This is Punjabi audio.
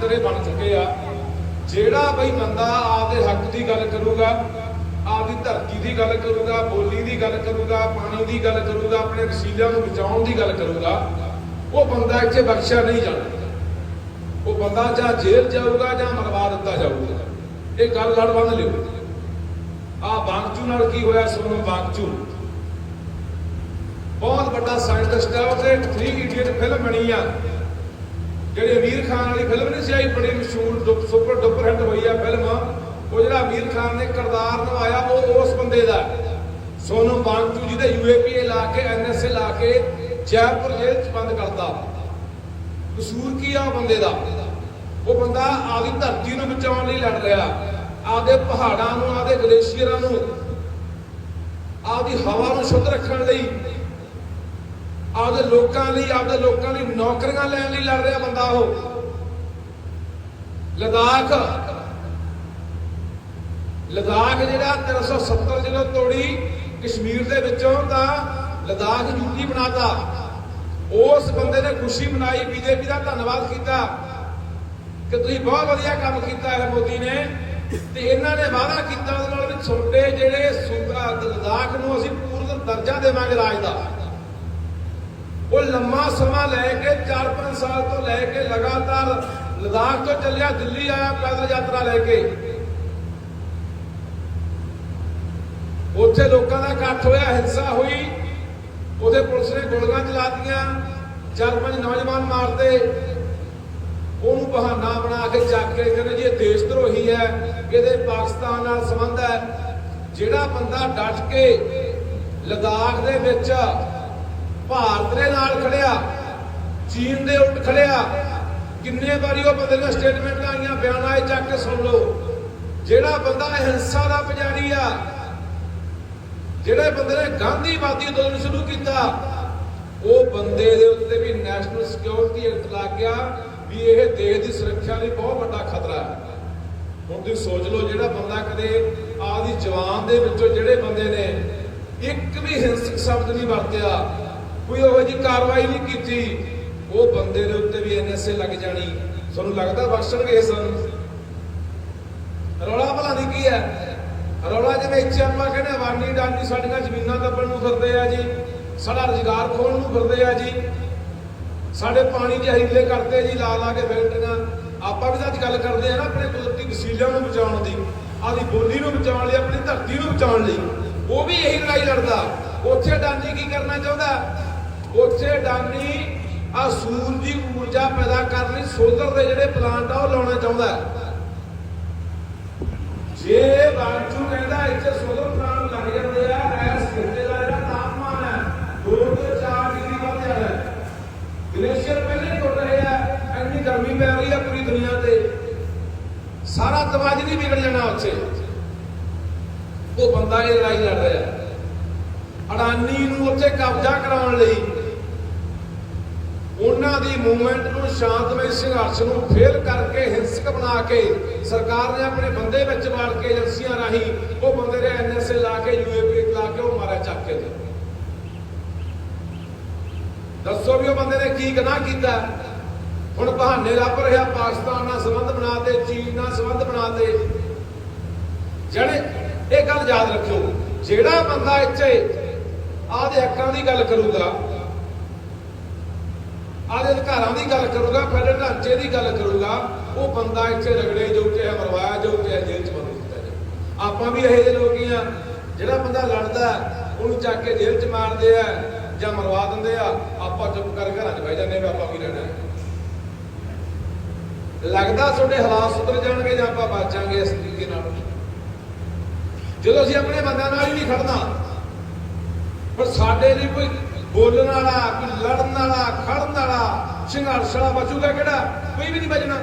ਅੰਦਰ ਇਹ ਬਣ ਚੁੱਕੇ ਆ। ਜਿਹੜਾ ਬਈ ਬੰਦਾ ਆਪਦੇ ਹੱਕ ਦੀ ਗੱਲ ਕਰੂਗਾ, ਆਪਦੀ ਧਰਤੀ ਦੀ ਗੱਲ ਕਰੂਗਾ, ਬੋਲੀ ਦੀ ਗੱਲ ਕਰੂਗਾ, ਪਾਣੀ ਦੀ ਗੱਲ ਕਰੂਗਾ, ਆਪਣੇ ਵਸੀਲਿਆਂ ਨੂੰ ਬਚਾਉਣ ਦੀ ਗੱਲ ਕਰੂਗਾ, ਉਹ ਬੰਦਾ ਇੱਥੇ ਬਖਸ਼ਿਆ ਨਹੀਂ ਜਾਣਾ। ਉਹ ਬੰਦਾ ਜਾਂ ਜੇਲ੍ਹ ਜਾਊਗਾ ਜਾਂ ਮਰਵਾ ਦਿੱਤਾ ਜਾਊਗਾ। ਇਹ ਗੱਲ ਲੜ ਬੰਦ ਲਿਓ। ਆ ਬਾਂਗਚੂ ਨਾਲ ਕੀ ਹੋਇਆ ਸੋਨਮ ਬਾਂਗਚੂ। ਬਹੁਤ ਵੱਡਾ ਸਾਇੰਟਿਸਟ ਹੈ ਉਹਦੇ 3 ਇਡੀਅਟ ਫਿਲਮ ਬਣੀ ਆ। ਜਿਹੜੀ ਅਮੀਰ ਖਾਨ ਵਾਲੀ ਫਿਲਮ ਨਹੀਂ ਸੀ ਆਈ, ਬੜੀ ਮਸ਼ਹੂਰ ਸੁਪਰ ਡੁਪਰ ਹਿੱਟ ਹੋਈ ਆ ਫਿਲਮ ਉਹ ਜਿਹੜਾ ਅਮੀਰ ਖਾਨ ਨੇ ਕਿਰਦਾਰ ਨਿਭਾਇਆ, ਉਹ ਉਸ ਬੰਦੇ ਦਾ ਹੈ। ਸੋਨਮ ਬਾਂਗਚੂ ਜਿਹਦੇ ਯੂਏਪੀਏ ਲਾ ਕੇ ਐਨਐਸਏ ਲਾ ਕੇ ਜੈਪੁਰ ਜੇਲ੍ਹ ਚ ਬੰਦ ਕਰਤਾ। ਕਸੂਰ ਕੀ ਆ ਉਹ ਬੰਦੇ ਦਾ? ਉਹ ਬੰਦਾ ਆਪਦੀ ਧਰਤੀ ਨੂੰ ਬਚਾਉਣ ਲਈ ਲੜ ਰਿਹਾ। ਆਪਦੇ ਪਹਾੜਾਂ ਨੂੰ, ਆਪਦੇ ਗਲੇਸ਼ੀਅਰਾਂ ਨੂੰ, ਆਪਦੀ ਹਵਾ ਨੂੰ ਸ਼ੁੱਧ ਰੱਖਣ ਲਈ ਆਪਦੇ ਲੋਕਾਂ ਲਈ, ਆਪਦੇ ਲੋਕਾਂ ਲਈ ਨੌਕਰੀਆਂ ਲੈਣ ਲਈ ਲੜ ਰਿਹਾ ਬੰਦਾ ਉਹ। ਲਦਾਖ। ਲਦਾਖ ਜਿਹੜਾ 370 ਜਦੋਂ ਤੋੜੀ, ਕਸ਼ਮੀਰ ਦੇ ਵਿੱਚੋਂ ਤਾਂ ਲਦਾਖ ਯੂਟੀ ਬਣਾਤਾ। ਉਸ ਬੰਦੇ ਨੇ ਖੁਸ਼ੀ ਮਨਾਈ, ਬੀਜੇਪੀ ਦਾ ਧੰਨਵਾਦ ਕੀਤਾ। ਕਿ ਤੁਸੀਂ ਬਹੁਤ ਵਧੀਆ ਕੰਮ ਕੀਤਾ ਹੈ ਮੋਦੀ ਨੇ। ਤੇ ਇਹਨਾਂ ਨੇ ਵਾਅਦਾ ਕੀਤਾ ਉਹਦੇ ਨਾਲ ਵੀ ਛੋਟੇ ਜਿਹੜੇ ਸੂਬਾ ਲਦਾਖ ਨੂੰ ਅਸੀਂ ਪੂਰਨ ਦਰਜਾ ਦੇਵਾਂਗੇ ਰਾਜ ਦਾ। ਉਹ ਲੰਮਾ ਸਮਾਂ ਲੈ ਕੇ 4-5 ਸਾਲ ਤੋਂ ਲੈ ਕੇ ਲਗਾਤਾਰ ਲਦਾਖ ਤੋਂ ਚੱਲਿਆ, ਦਿੱਲੀ ਆਇਆ ਪੈਦਲ ਯਾਤਰਾ ਲੈ ਕੇ। ਉੱਥੇ ਲੋਕਾਂ ਦਾ ਇਕੱਠ ਹੋਇਆ, ਹਿੰਸਾ ਹੋਈ। ਉਹਦੇ ਪੁਲਿਸ ਨੇ ਗੋਲੀਆਂ ਚਲਾਤੀਆਂ, ਚਾਰ ਪੰਜ ਨੌਜਵਾਨ ਮਾਰਦੇ। ਉਹਨੂੰ ਬਹਾਨਾ ਬਣਾ ਕੇ ਚੱਕ ਕੇ ਕਹਿੰਦੇ ਜੀ, ਇਹ ਦੇਸ਼ ਧਰੋਹੀ ਹੈ, ਇਹਦੇ ਪਾਕਿਸਤਾਨ ਨਾਲ ਸੰਬੰਧ ਹੈ। ਜਿਹੜਾ ਬੰਦਾ ਡਟ ਕੇ ਲਦਾਖ ਦੇ ਵਿੱਚ ਭਾਰਤ ਦੇ ਨਾਲ ਖੜਿਆ, ਚੀਨ ਦੇ ਉਲਟ ਖੜਿਆ। ਕਿੰਨੇ ਵਾਰੀ ਉਹ ਬੰਦੇ ਦੀਆਂ ਸਟੇਟਮੈਂਟਾਂ ਆਈਆਂ, ਬਿਆਨ ਆਏ ਚੱਕ ਕੇ ਸੁਣ ਲਓ। ਜਿਹੜਾ ਬੰਦਾ ਹਿੰਸਾ ਦਾ ਪੁਜਾਰੀ ਆ, ਜਿਹੜੇ ਬੰਦੇ ਨੇ ਗਾਂਧੀਵਾਦੀ ਅੰਦੋਲਨ ਸ਼ੁਰੂ ਕੀਤਾ, ਉਹ ਬੰਦੇ ਦੇ ਉੱਤੇ ਵੀ ਨੈਸ਼ਨਲ ਸਿਕਿਉਰਿਟੀ ਐਕਟ ਲੱਗ ਗਿਆ ਵੀ ਇਹ ਦੇਸ਼ ਦੀ ਸੁਰੱਖਿਆ ਲਈ ਬਹੁਤ ਵੱਡਾ ਖਤਰਾ ਹੈ। ਹੁਣ ਤੁਸੀਂ ਸੋਚ ਲਓ, ਜਿਹੜਾ ਬੰਦਾ ਕਦੇ ਆਦੀ ਜਵਾਨ ਦੇ ਵਿੱਚੋਂ ਜਿਹੜੇ ਬੰਦੇ ਨੇ, ਇੱਕ ਵੀ ਹਿੰਸਕ ਸ਼ਬਦ ਨਹੀਂ ਵਰਤਿਆ। ਕੋਈ ਉਹੋ ਜੀ ਕਾਰਵਾਈ ਨਹੀਂ ਕੀਤੀ। ਉਹ ਬੰਦੇ ਦੇ ਉੱਤੇ ਵੀ ਐਨਐਸਏ ਲੱਗ ਜਾਣੀ। ਤੁਹਾਨੂੰ ਲੱਗਦਾ ਬਖਸ਼ਣਗੇ ਇਸ ਰੌਲਾ ਭਲਾ ਦੀ ਕੀ ਹੈ? ਰੌਲਾ ਜਿਵੇਂ ਇੱਥੇ ਆਪਾਂ ਕਹਿੰਦੇ ਅਵਾਨੀ ਡਾਨੀ ਸਾਡੀਆਂ ਜ਼ਮੀਨਾਂ ਦੱਬਣ ਨੂੰ ਫਿਰਦੇ ਆ ਜੀ। ਸਾਡਾ ਰੁਜ਼ਗਾਰ ਖੋਣ ਨੂੰ ਫਿਰਦੇ ਆ ਜੀ। ਸਾਡੇ ਪਾਣੀ ਜ਼ਹਿਰੀਲੇ ਕਰਦੇ ਜੀ, ਲਾ ਲਾ ਕੇ ਫੈਕਟਰੀਆਂ। ਆਪਾਂ ਵੀ ਤਾਂ ਅੱਜ ਗੱਲ ਕਰਦੇ ਆ ਨਾ ਆਪਣੇ ਕੁਦਰਤੀ ਵਸੀਲਿਆਂ ਨੂੰ ਬਚਾਉਣ ਦੀ ਆਦੀ ਬੋਲੀ ਨੂੰ ਬਚਾਉਣ ਲਈ, ਆਪਣੀ ਧਰਤੀ ਨੂੰ ਬਚਾਉਣ ਲਈ। ਉਹ ਵੀ ਇਹੀ ਲੜਾਈ ਲੜਦਾ। ਉੱਥੇ ਡਾਨੀ ਕੀ ਕਰਨਾ ਚਾਹੁੰਦਾ? ਉੱਥੇ ਡਾਨੀ ਆ ਸੂਰਜੀ ਊਰਜਾ ਪੈਦਾ ਕਰਨ ਲਈ ਸੋਲਰ ਦੇ ਜਿਹੜੇ ਪਲਾਂਟ ਆ ਉਹ ਲਾਉਣਾ ਚਾਹੁੰਦਾ ਜੇ ਬਾਂਚੂ ਕਹਿੰਦਾ ਇੱਥੇ ਸੋਲਰ ਪਲਾਂਟ ਲੱਗ ਜਾਂਦੇ ਆ ਐਸ ਖਿੱਤੇ ਦਾ ਜਿਹੜਾ ਤਾਪਮਾਨ ਹੈ 2 ਤੋਂ 4 ਡਿਗਰੀ ਵੱਧ ਜਾਣਾ ਗਲੇਸ਼ੀਅਰ ਪਹਿਲੇ ਟੁੱਟ ਰਹੇ ਆ, ਇੰਨੀ ਗਰਮੀ ਪੈ ਰਹੀ ਆ ਪੂਰੀ ਦੁਨੀਆ ਤੇ। ਸਾਰਾ ਤਵਾਜ ਨਹੀਂ ਵਿਗੜ ਜਾਣਾ ਉੱਥੇ। ਉਹ ਬੰਦਾ ਇਹ ਲੜਾਈ ਲੜ ਰਿਹਾ। ਅਡਾਨੀ ਨੂੰ ਉੱਥੇ ਕਬਜ਼ਾ ਕਰਾਉਣ ਲਈ ਉਹਨਾਂ ਦੀ ਮੂਵਮੈਂਟ ਨੂੰ ਸ਼ਾਂਤਮਈ ਸੰਘਰਸ਼ ਨੂੰ ਫੇਲ ਕਰਕੇ ਹਿੰਸਕ ਬਣਾ ਕੇ ਸਰਕਾਰ ਨੇ ਆਪਣੇ ਬੰਦੇ ਵਿੱਚ ਵਾੜ ਕੇ ਏਜੰਸੀਆਂ ਰਾਹੀਂ ਉਹ ਬੰਦੇ ਦੇ ਐਨਐਸਏ ਲਾ ਕੇ ਯੂਏਪੀ ਲਾ ਕੇ ਉਹ ਮਾਰਿਆ, ਚੱਕ ਕੇ ਤੇ ਦੱਸੋ ਵੀ ਉਹ ਬੰਦੇ ਨੇ ਕੀ ਗੁਨਾਹ ਕੀਤਾ। ਹੁਣ ਬਹਾਨੇ ਲੱਭ ਰਿਹਾ ਪਾਕਿਸਤਾਨ ਨਾਲ ਸੰਬੰਧ ਬਣਾਤੇ ਚੀਨ ਨਾਲ ਸੰਬੰਧ ਬਣਾਤੇ ਜਿਹੜੇ ਇਹ ਗੱਲ ਯਾਦ ਰੱਖਿਓ, ਜਿਹੜਾ ਬੰਦਾ ਇੱਥੇ ਆਦੇ ਹੱਕਾਂ ਦੀ ਗੱਲ ਕਰੂਗਾ ਆਦੇ ਅਧਿਕਾਰਾਂ ਦੀ ਗੱਲ ਕਰੂਗਾ ਫੈਡਰਲ ਢਾਂਚੇ ਦੀ ਗੱਲ ਕਰੂਗਾ, ਉਹ ਬੰਦਾ ਇੱਥੇ ਰਗੜੇ ਜੋ ਕਿ ਮਰਵਾਇਆ, ਜੋ ਕਿ ਜੇਲ੍ਹ ਚ ਬੰਦ ਕੀਤਾ ਜਾਏ ਆਪਾਂ ਵੀ ਇਹੋ ਜਿਹੇ ਲੋਕ ਆ, ਜਿਹੜਾ ਬੰਦਾ ਲੜਦਾ ਉਹਨੂੰ ਚੱਕ ਕੇ ਜੇਲ੍ਹ ਚ ਮਾਰਦੇ ਆ, ਜਾਂ ਮਰਵਾ ਦਿੰਦੇ ਆ, ਆਪਾਂ ਚੁੱਪ ਕਰ ਘਰਾਂ 'ਚ ਬਹਿ ਜਾਂਦੇ ਵੀ ਆਪਾਂ ਵੀ ਲੈਣਾ ਲੱਗਦਾ ਤੁਹਾਡੇ ਹਾਲਾਤ ਸੁਧਰ ਜਾਣਗੇ ਜਾਂ ਆਪਾਂ ਬਚਾਂਗੇ ਇਸ ਤਰੀਕੇ ਨਾਲ। ਜਦੋਂ ਅਸੀਂ ਆਪਣੇ ਬੰਦਿਆਂ ਨਾਲ ਹੀ ਨਹੀਂ ਖੜਨਾ ਪਰ ਸਾਡੇ ਲਈ ਕੋਈ ਬੋਲਣ ਵਾਲਾ, ਕੋਈ ਲੜਨ ਵਾਲਾ, ਖੜਨ ਵਾਲਾ, ਸੰਘਰਸ਼ ਵਾਲਾ ਬਚੂਗਾ ਕਿਹੜਾ? ਕੋਈ ਵੀ ਨਹੀਂ ਬਚਣਾ